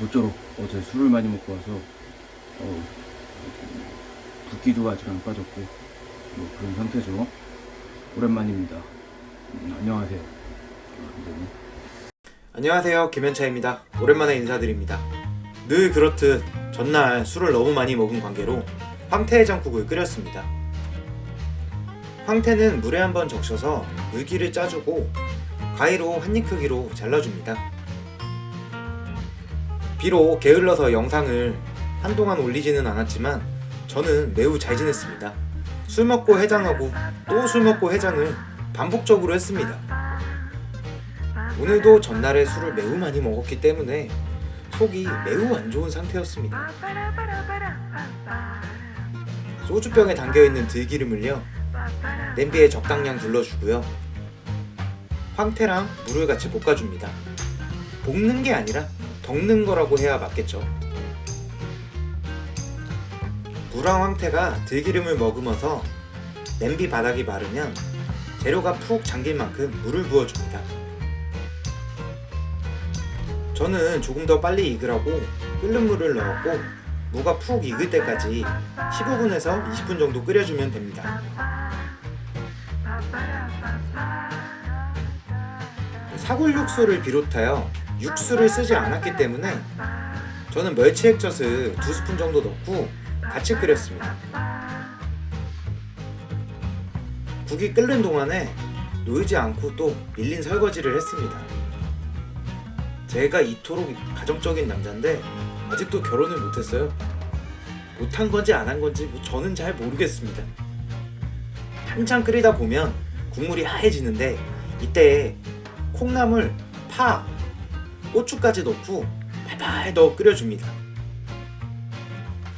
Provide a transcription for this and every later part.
모쪼록 어제 술을 많이 먹고 와서 어, 붓기도 아직 안 빠졌고 뭐 그런 상태죠. 오랜만입니다. 음, 안녕하세요. 안녕하세요 김현차입니다 오랜만에 인사드립니다 늘 그렇듯 전날 술을 너무 많이 먹은 관계로 황태해장국을 끓였습니다 황태는 물에 한번 적셔서 물기를 짜주고 가위로 한 입 크기로 잘라줍니다 비록 게을러서 영상을 한동안 올리지는 않았지만 저는 매우 잘 지냈습니다 술 먹고 해장하고 또 술 먹고 해장을 반복적으로 했습니다 오늘도 전날에 술을 매우 많이 먹었기 때문에 속이 매우 안 좋은 상태였습니다. 소주병에 담겨 있는 들기름을요 냄비에 적당량 둘러주고요 황태랑 물을 같이 볶아줍니다. 볶는 게 아니라 덮는 거라고 해야 맞겠죠. 물랑 황태가 들기름을 머금어서 냄비 바닥이 마르면 재료가 푹 잠길 만큼 물을 부어줍니다. 저는 조금 더 빨리 익으라고 끓는 물을 넣었고 무가 푹 익을 때까지 15분에서 20분 정도 끓여주면 됩니다. 사골 육수를 비롯하여 육수를 쓰지 않았기 때문에 저는 멸치 액젓을 두 스푼 정도 넣고 같이 끓였습니다. 국이 끓는 동안에 놓이지 않고 또 밀린 설거지를 했습니다. 제가 이토록 가정적인 남자인데 아직도 결혼을 못했어요. 못한 건지 안 한 건지 뭐 저는 잘 모르겠습니다. 한참 끓이다 보면 국물이 하얘지는데 이때 콩나물, 파, 고추까지 넣고 팔팔 더 끓여줍니다.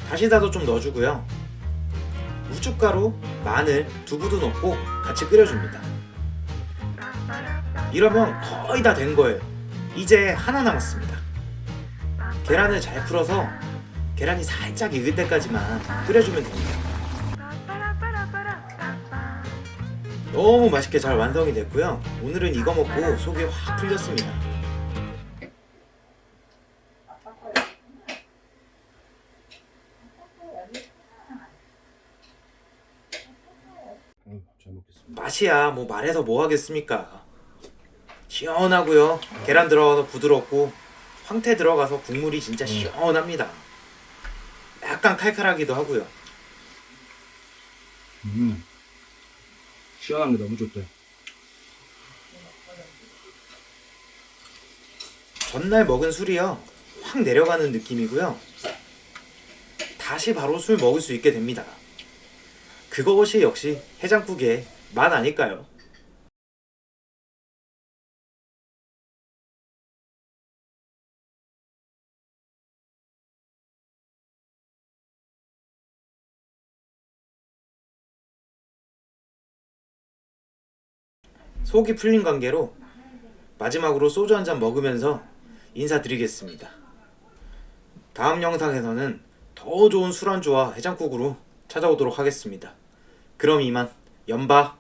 다시다도 좀 넣어주고요. 우춧가루, 마늘, 두부도 넣고 같이 끓여줍니다. 이러면 거의 다 된 거예요. 이제 하나 남았습니다. 계란을 잘 풀어서 계란이 살짝 익을 때까지만 끓여주면 됩니다. 너무 맛있게 잘 완성이 됐고요. 오늘은 이거 먹고 속이 확 풀렸습니다. 음, 잘 먹겠습니다. 맛이야 뭐 말해서 뭐 하겠습니까? 시원하고요. 계란 들어가서 부드럽고 황태 들어가서 국물이 진짜 시원합니다. 약간 칼칼하기도 하고요. 음, 시원한 게 너무 좋대. 전날 먹은 술이요 확 내려가는 느낌이고요 다시 바로 술 먹을 수 있게 됩니다 그것이 역시 해장국의 맛 아닐까요? 속이 풀린 관계로 마지막으로 소주 한 잔 먹으면서 인사드리겠습니다. 다음 영상에서는 더 좋은 술안주와 해장국으로 찾아오도록 하겠습니다. 그럼 이만. 연바